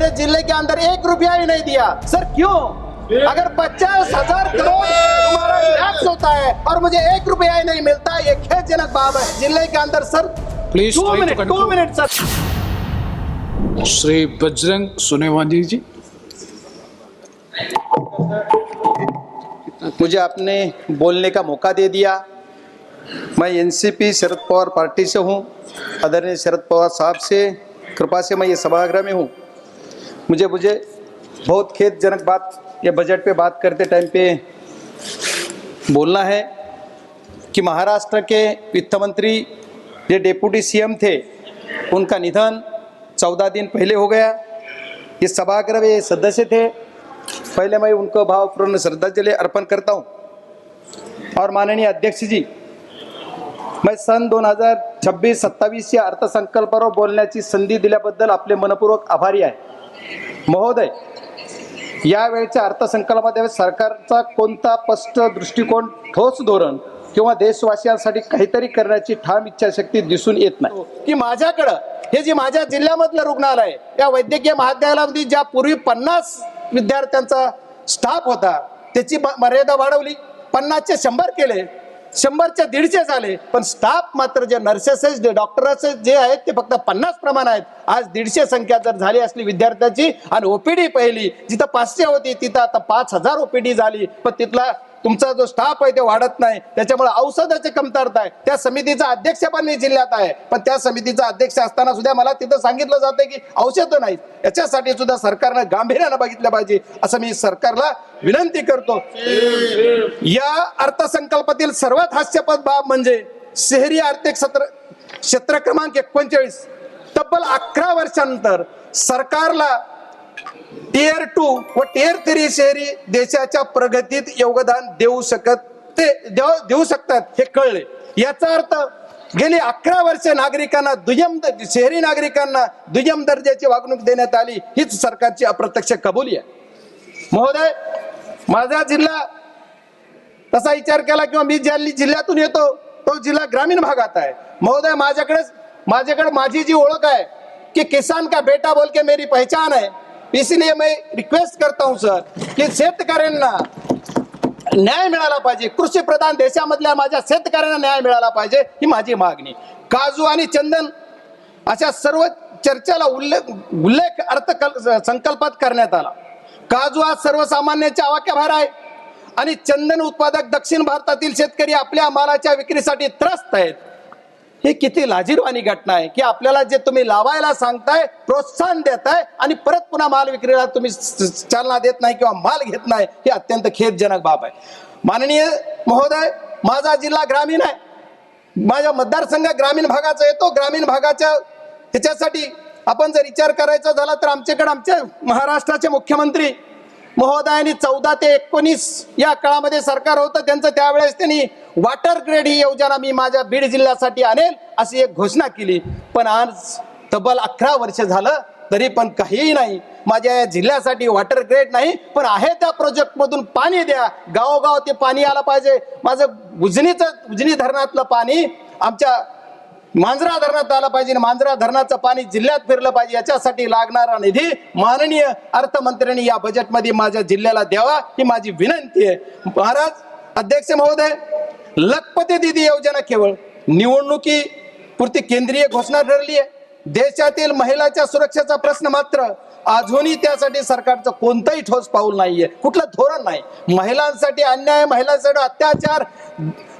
मेरे ज़िले के अंदर एक रुपया ही नहीं दिया। सर क्यों? अगर पचास हज़ार करोड़ टैक्स होता है और मुझे एक रुपया ही नहीं मिलता ये खेदजनक बात है। ज़िले के अंदर sir Please two minute two minute sir. Shri Bajrang Sonewani ji. मुझे आपने बोलने का मौका दे दिया। मैं एनसीपी शरद पवार पार्टी से हूँ। आदरणीय शरद पवार साहब से कृपा से मैं ये सभागृह में हूँ। मुझे मुझे बहुत खेदजनक बात या बजट पे बात करते टाइम पे बोलना है कि महाराष्ट्र के वित्त मंत्री जो डेप्यूटी सीएम थे उनका निधन चौदह दिन पहले हो गया। ये सभागृह ये सदस्य थे। पहले मैं उनको भावपूर्ण श्रद्धांजलि अर्पण करता हूँ। और माननीय अध्यक्ष जी मैं सन दोन हजार छब्बीस सत्तावीस या अर्थसंकल्पावर बोलण्याची संधी दिल्याबद्दल आपले मनपूर्वक आभारी आहे। महोदय यावेळच्या अर्थसंकल्पामध्ये सरकारचा कोणता स्पष्ट दृष्टिकोन ठोस धोरण किंवा देशवासियांसाठी काहीतरी करण्याची ठाम इच्छाशक्ती दिसून येत नाही? हो, की माझ्याकडं हे जे माझ्या जिल्ह्यामधलं रुग्णालय या वैद्यकीय महाविद्यालयामध्ये ज्या पूर्वी पन्नास विद्यार्थ्यांचा स्टाफ होता त्याची मर्यादा वाढवली पन्नासचे शंभर केले शंभरच्या दीडशे झाले पण स्टाफ मात्र जे नर्सेसेस जे डॉक्टर्स जे आहेत ते फक्त पन्नास प्रमाण आहेत. आज दीडशे संख्या जर झाली असली विद्यार्थ्याची आणि ओपीडी पहिली जिथं पाचशे होती तिथं आता पाच हजार ओपीडी झाली. पण तिथला तुमचा जो स्टाफ आहे ते वाढत नाही. त्याच्यामुळे औषधाची कमतरता आहे. त्या समितीचा अध्यक्ष पण मी जिल्ह्यात आहे. पण त्या समितीचा अध्यक्ष असताना सुद्धा मला तिथं सांगितलं जातं की औषधं नाही याच्यासाठी सुद्धा सरकारनं गांभीर्यानं बघितलं पाहिजे. असं मी सरकारला विनंती करतो. या अर्थसंकल्पातील सर्वात हास्यपद बाब म्हणजे शहरी आर्थिक सत्र क्षेत्र क्रमांक एकोणचाळीस. तब्बल अकरा वर्षानंतर सरकारला टिअर टू व टिअर थ्री शहरी देशाच्या प्रगतीत योगदान देऊ शकत ते देऊ देऊ शकतात हे कळले. याचा अर्थ गेली अकरा वर्ष नागरिकांना दुय्यम द- शहरी नागरिकांना दुय्यम दर्जाची वागणूक देण्यात आली हीच सरकारची अप्रत्यक्ष कबुली आहे. महोदय माझा जिल्हा तसा विचार केला किंवा मी ज्या जिल्ह्यातून येतो तो जिल्हा ग्रामीण भागात आहे. महोदय माझ्याकडे माझ्याकडे माझी जी ओळख आहे कि किसान का बेटा बोल के मेरी पहचान आहे इसलिए मैं रिक्वेस्ट करता हूं सर की शेतकऱ्यांना न्याय मिळाला पाहिजे. कृषी प्रधान देशामधल्या माझ्या शेतकऱ्यांना न्याय मिळाला पाहिजे ही माझी मागणी. काजू आणि चंदन अशा सर्व चर्चेला उल्लेख उल्लेख अर्थ संकल्पात करण्यात आला. काजू हा सर्वसामान्यांच्या आवाक्याबाहेर आहे. आणि चंदन उत्पादक दक्षिण भारतातील शेतकरी आपल्या मालाच्या विक्रीसाठी त्रस्त आहेत. ही किती लाजीरवाणी घटना आहे की आपल्याला जे तुम्ही लावायला सांगताय प्रोत्साहन देताय आणि परत पुन्हा माल विक्रीला तुम्ही चालना देत नाही किंवा माल घेत नाही ही अत्यंत खेदजनक बाब आहे. माननीय महोदय माझा जिल्हा ग्रामीण आहे. माझ्या मतदारसंघ ग्रामीण भागाचा येतो. ग्रामीण भागाच्या ह्याच्यासाठी आपण जर विचार करायचा झाला तर आमच्याकडे आमच्या महाराष्ट्राचे मुख्यमंत्री महोदयांनी चौदा ते एकोणीस या काळामध्ये सरकार होतं. त्यांचं त्यावेळेस त्यांनी वॉटर ग्रेड ही योजना मी माझ्या बीड जिल्ह्यासाठी आणेल अशी एक घोषणा केली. पण आज तब्बल अकरा वर्ष झालं तरी पण काहीही नाही. माझ्या या जिल्ह्यासाठी वॉटर ग्रेड नाही पण आहे त्या प्रोजेक्टमधून पाणी द्या. गावोगाव ते पाणी आलं पाहिजे. माझं उजनीचं उजनी धरणातलं पाणी आमच्या मांजरा धरणात आलं पाहिजे आणि मांजरा धरणाचं पाणी जिल्ह्यात फिरलं पाहिजे याच्यासाठी लागणारा निधी माननीय अर्थमंत्र्यांनी या बजेटमध्ये माझ्या जिल्ह्याला द्यावा ही माझी विनंती आहे. महाराज अध्यक्ष महोदय लखपती दिदी योजना केवळ निवडणुकी पुरती केंद्रीय घोषणा ठरली आहे. देशातील महिलाच्या सुरक्षेचा प्रश्न मात्र अजूनही त्यासाठी सरकारचं कोणतंही ठोस पाऊल नाहीये. कुठलं धोरण नाही. महिलांसाठी अन्याय महिलांसाठी अत्याचार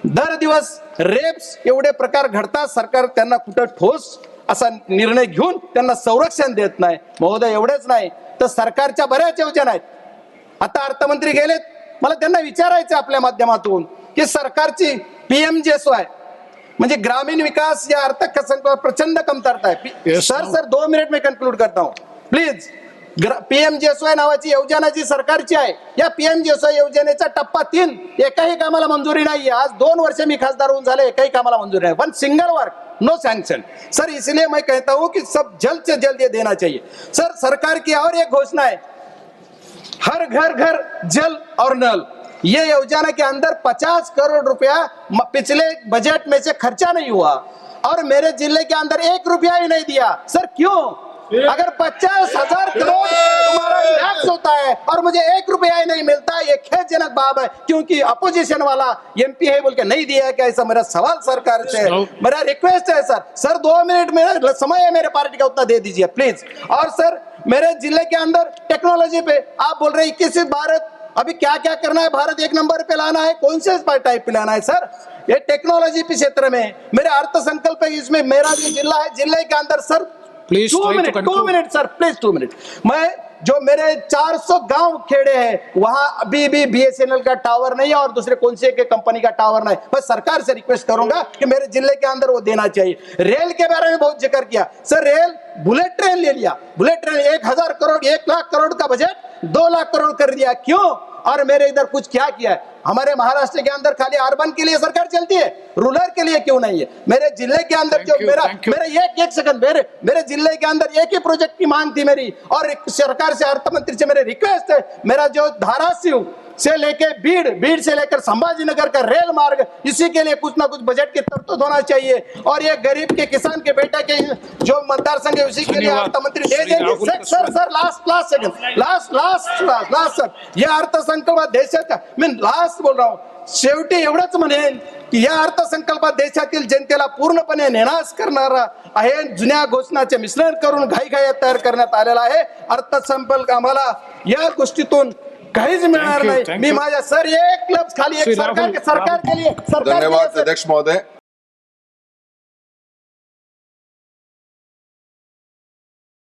दर दिवस रेप्स एवढे प्रकार घडतात सरकार त्यांना कुठं ठोस असा निर्णय घेऊन त्यांना संरक्षण देत नाही. महोदय एवढेच नाही. तर सरकारच्या बऱ्याच योजना आहेत. आता अर्थमंत्री गेलेत. मला त्यांना विचारायचं आपल्या माध्यमातून की सरकारची पीएम जे आहे म्हणजे ग्रामीण विकास या अर्थसंकल्प प्रचंड कमतरता आहे. Yes, sir. सर दो मिनिट में कन्क्लूड करता. हूँ प्लीज पीएम जेसवाय नावाची योजना जी सरकारची आहे. या पीएम जेसवाय योजनेचा टप्पा तीन. एकाही कामाला मंजुरी नाही आज दोन वर्ष मी खासदार होऊन झाले एकाही कामाला मंजुरी नाही. One single work no sanction sir इसलिए मैं कहता हूं कि सब जल्द से जल्द ये देना चाहिए. सर सरकार की और एक घोषणा है. हर घर घर जल और नल. ये योजना के अंदर 50 करोड़ रुपया पिछले बजट में से खर्चा नहीं हुआ. और मेरे जिले के अंदर एक रुपया ही नहीं दिया. सर क्यों? अगर पचास हज़ार करोड़ होता है और मुझे एक रुपया ही नहीं मिलता ये खेदजनक बात है क्योंकि अपोजिशन वाला एमपी है बोल के नहीं दिया है क्या ऐसा मेरा सवाल सरकार से मेरा रिक्वेस्ट है सर। सर दो मिनट मेरा समय है मेरे पार्टी का उतना दे दीजिए प्लीज़ और सर मेरे ज़िले के अंदर टेक्नोलॉजी पे आप बोल रहे इक्कीस भारत अभी क्या क्या करना है? भारत एक नंबर पे लाना है कौन से टाइप पे लाना है सर? ये टेक्नोलॉजी के क्षेत्र में मेरे अर्थ संकल्प है इसमें मेरा जो जिला है ज़िले के अंदर sir Please two minute two minute sir please two minute मैं जो मेरे 400 गाँव खेड़े हैं वहाँ अभी भी बीएसएनएल का टावर नहीं है और दूसरे कौन से के कंपनी का टावर नहीं मैं सरकार से रिक्वेस्ट करूँगा कि मेरे ज़िले के अंदर वो देना चाहिए। रेल के बारे में बहुत ज़िक्र किया। सर रेल बुलेट ट्रेन ले लिया। बुलेट ट्रेन एक हज़ार करोड़ एक लाख करोड़ का बजट दो लाख करोड़ कर दिया। क्यों? और मेरे इधर कुछ क्या किया है? हमारे महाराष्ट्र के अंदर खाली अर्बन के लिए सरकार चलती है रूरल के लिए क्यों नहीं है? मेरे ज़िले के अंदर जो मेरा मेरे एक एक सेकंड मेरे मेरे ज़िले के अंदर एक ही प्रोजेक्ट की मांग थी मेरी और सरकार से अर्थ मंत्री से मेरे रिक्वेस्ट है मेरा जो धाराशिव से लेके भीड़ भीड़ से लेकर संभाजी नगर का रेल मार्ग इसी के लिए कुछ ना कुछ बजट की तरतूद होना चाहिए। और ये गरीब के किसान के बेटे के जो मतदार संघ है उसी के लिए धन्यवाद। अर्थ मंत्री दे देंगे sir sir last last second last last last last sir या अर्थसंकल्पात देशाच्या मी लास्ट बोल रहा हूँ. शेवटी एवढंच म्हणेन की या अर्थसंकल्पात देशातील जनतेला पूर्णपणे नेणास करणारा आहे. जुन्या घोषणाचे मिश्रण करून घाई तयार करण्यात आलेला आहे. अर्थसंकल्प आम्हाला या गोष्टीतून काहीच मिळणार Thank you, नाही. thank मी you. माझ्या सर एक लफ्ज खाली एक श्री सरकार राहुल, सरकार के लिए सरकार के लिए धन्यवाद सर- अध्यक्ष महोदय.